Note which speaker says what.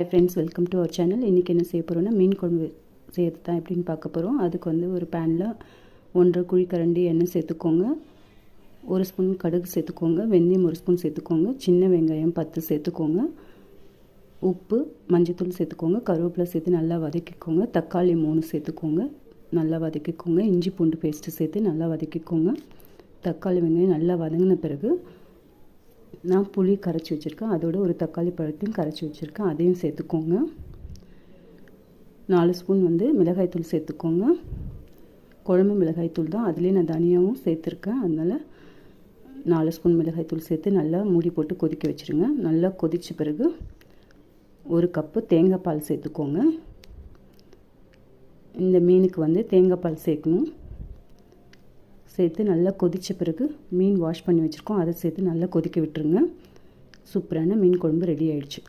Speaker 1: Hi friends welcome to our channel இன்றைக்கி என்ன செய்ய போகிறோன்னா மீன் குழம்பு செய்கிறது தான் எப்படின்னு பார்க்க போகிறோம் அதுக்கு வந்து ஒரு பேனில் ஒன்றரை குழிக்கரண்டி எண்ணெய் சேர்த்துக்கோங்க. ஒரு ஸ்பூன் கடுகு சேர்த்துக்கோங்க. வெந்தயம் ஒரு ஸ்பூன் சேர்த்துக்கோங்க. சின்ன வெங்காயம் பத்து சேர்த்துக்கோங்க. உப்பு மஞ்சத்தூள் சேர்த்துக்கோங்க. கருவேப்பிலை சேர்த்து நல்லா வதக்கிக்கோங்க. தக்காளி மூணு சேர்த்துக்கோங்க. நல்லா வதக்கிக்கோங்க. இஞ்சி பூண்டு பேஸ்ட்டு சேர்த்து நல்லா வதக்கிக்கோங்க. தக்காளி வெங்காயம் நல்லா வதங்கின பிறகு நான் புளி கரைச்சி வச்சுருக்கேன். அதோட ஒரு தக்காளி பழத்தையும் கரைச்சி வச்சுருக்கேன். அதையும் சேர்த்துக்கோங்க. நாலு ஸ்பூன் வந்து மிளகாய்த்தூள் சேர்த்துக்கோங்க. குழம்பு மிளகாய்த்தூள் தான். அதுலேயே நான் தனியாகவும் சேர்த்துருக்கேன். அதனால் நாலு ஸ்பூன் மிளகாய்த்தூள் சேர்த்து நல்லா மூடி போட்டு கொதிக்க வச்சுருங்க. நல்லா கொதித்த பிறகு ஒரு கப்பு தேங்காய் பால் சேர்த்துக்கோங்க. இந்த மீனுக்கு வந்து தேங்காய் பால் சேர்க்கணும். சேர்த்து நல்லா கொதித்த பிறகு மீன் வாஷ் பண்ணி வச்சுருக்கோம். அதை சேர்த்து நல்லா கொதிக்க விட்டுருங்க. சூப்பரான மீன் குழம்பு ரெடி ஆயிடுச்சு.